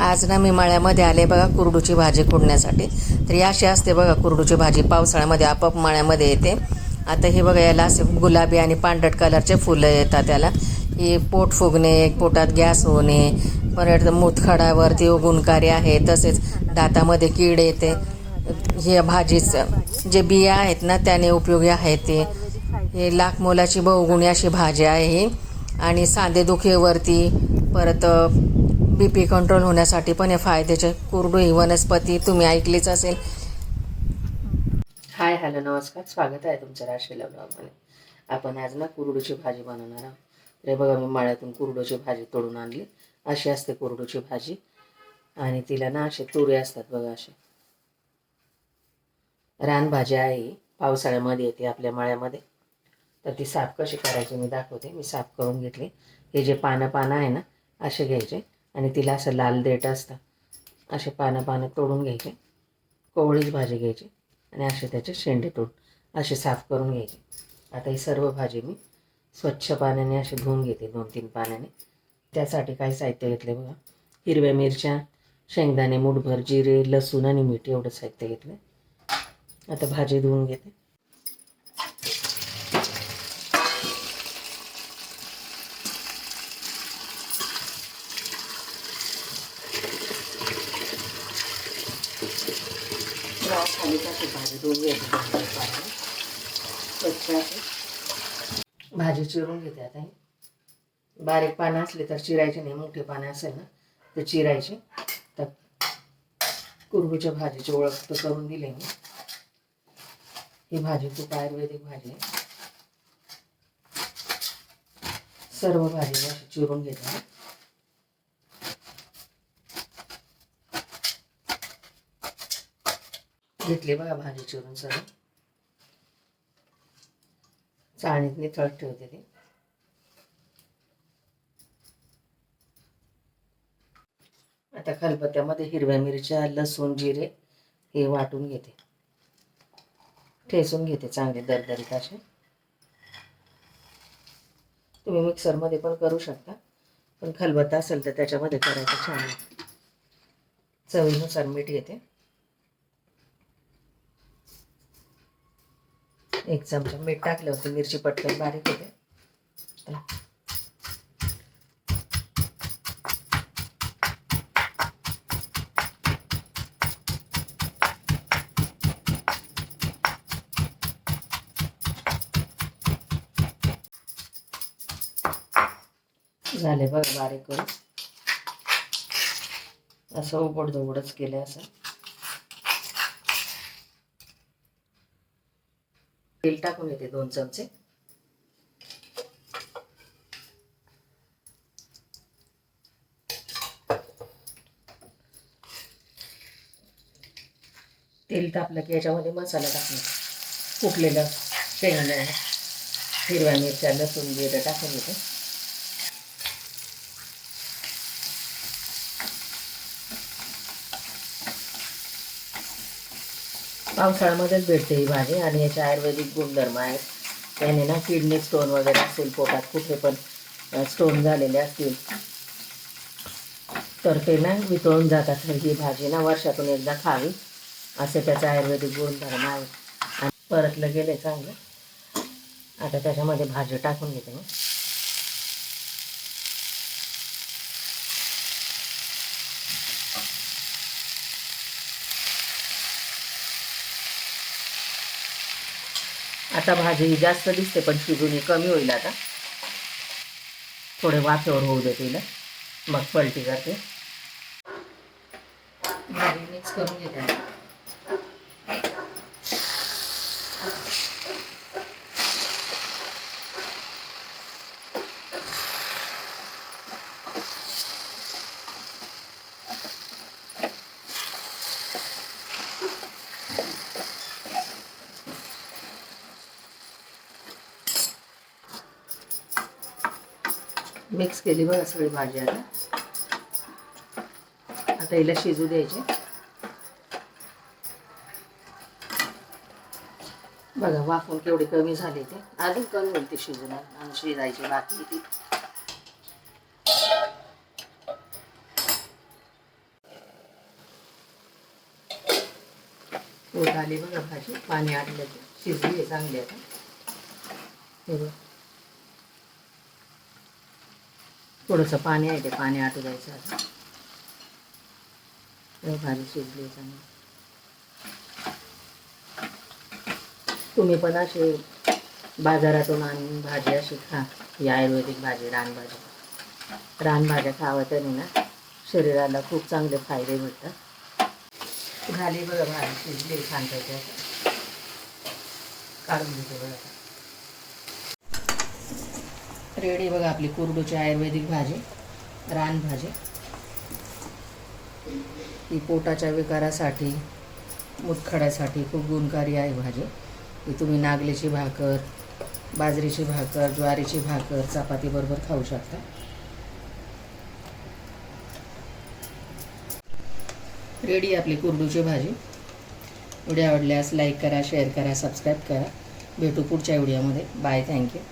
आज ना मी मळ्यामध्ये आले बघा कुरडूची भाजी कुडण्यासाठी तर ही अशी असते बघा कुरडूची भाजी पावसाळ्यामध्ये आपाप मळ्यामध्ये येते. आता हे बघा याला असे गुलाबी आणि पांढरट कलरचे फुलं येतात त्याला ही पोट फुगणे पोटात गॅस होणे परत मूतखडावरती गुणकारी आहे तसेच दातामध्ये कीड येते. हे भाजीचं जे बिया आहेत ना त्याने उपयोगी आहेत ते. हे लाख मोलाची बहुगुणी अशी भाजी आहे ही. आणि सांधेदुखीवरती परत बी पी कंट्रोल होण्यासाठी पण हे फायद्याचे कुरडू ही वनस्पती तुम्ही ऐकलीच असेल. हाय हॅलो नमस्कार. स्वागत आहे तुमचं राशीला ब्लॉगमध्ये. आपण आज ना कुरडूची भाजी बनवणार आहोत. रे बघा मी माळ्यातून कुरडूची भाजी तोडून आणली. अशी असते कुरडूची भाजी. आणि तिला ना असे तुरे असतात बघा असे. रानभाजी आहे. पावसाळ्यामध्ये येते आपल्या माळ्यामध्ये. तर ती साफ कशी करायची मी दाखवते. मी साफ करून घेतली. हे जे पानं पानं आहे ना असे घ्यायचे. आणि तिला असं लाल देठ असतं. असे पानं पानं तोडून घ्यायचे. कोवळीच भाजी घ्यायची आणि असे त्याचे शेंडे तोड असे साफ करून घ्यायचे. आता ही सर्व भाजी मी स्वच्छ पाण्याने असे धुवून घेते दोन तीन पाण्याने. त्यासाठी काय साहित्य घेतले बघा. हिरव्या मिरच्या शेंगदाणे मुठभर जिरे लसूण आणि मीठ एवढं साहित्य घेतलं आता भाजी धुवून घेते. खाली जाते भाजी दोन घ्यायची स्वच्छ भाजी चिरून घेते आता ही. बारीक पानं असले तर चिरायचे नाही मोठे पानं असेल ना तर चिरायचे. तर कुरबूच्या भाजीची ओळख तर करून दिली मी. ही भाजी खूप आयुर्वेदिक भाजी आहे. सर्व भाजी अशी चिरून घेते. घेतली बघा भाजी चिरून सर्व चाळणीत तळत ठेवते ते आता खलबत्त्यामध्ये हिरव्या मिरच्या लसूण जिरे हे वाटून घेते. ठेसून घेते चांगले दरदरीत असे. तुम्ही मिक्सरमध्ये पण करू शकता. पण खलबत्ता असेल तर त्याच्यामध्ये करायचं छान चवीनुसार मीठ घेते. एक चमचा मीठ टाकलं होतं मिरची पटकन बारीक होते. झाले बघा बारीक करून. असं उघड धोगडच केलं असं. तेल टाकून येते दोन चमचे. तेल तापलं की याच्यामध्ये मसाला टाकणार फुटलेलं शेंगदाणे हिरव्या मिरच्या लसूण जिरं टाकून येते. पावसाळ्यामध्येच भेटते ही भाजी आणि याचे आयुर्वेदिक गुणधर्म आहेत. त्याने ना किडनी स्टोन वगैरे असतील पोटात कुठे पण स्टोन झालेले असतील तर ते ना वितळून जातात. तर ही भाजी ना वर्षातून एकदा खावी असे त्याचे आयुर्वेदिक गुणधर्म आहे आणि परतलं गेले चांगलं. आता त्याच्यामध्ये भाजी टाकून घेते मी. आता भाजी जास्त दिसते पण शिजून ही कमी होईल आता. थोडे वाफेवर होऊ दे तिला. मग पलटी करते. भाजी मिक्स करून घेते. मिक्स केली बघा सगळी भाजी आता. आता हिला शिजू द्यायची. बघा वाफून केवढी कमी झाली ते. अजून कमी होईल ते शिजून. आणि शिजायची बाकी ती. आली बघा भाजी. पाणी आटलं शिजली आहे चांगली आता. थोडंसं पाणी आहे ते पाणी आटू द्यायचं आता भाजी शिजली चांगली. तुम्ही पण असे बाजारातून आणून भाजी अशी खा. ही आयुर्वेदिक भाजी रानभाजी. रानभाज्या खावं त्याने ना शरीराला खूप चांगले फायदे भेटतात. झाली बघा भाजी शिजली छान त्याच्यात काढून घेते बघा रेडी बघा आपली कुरडूची आयुर्वेदिक भाजी रानभाजी ही पोटाच्या विकारासाठी मुतखड्यासाठी खूप गुणकारी आहे भाजी. ही तुम्ही नागलीची भाकर बाजरीची भाकर ज्वारीची भाकर चपातीबरोबर खाऊ शकता. रेडी आपली कुरडूची भाजी. व्हिडिओ आवडल्यास लाईक करा शेअर करा सबस्क्राईब करा. भेटू पुढच्या व्हिडिओमध्ये. Bye thank you.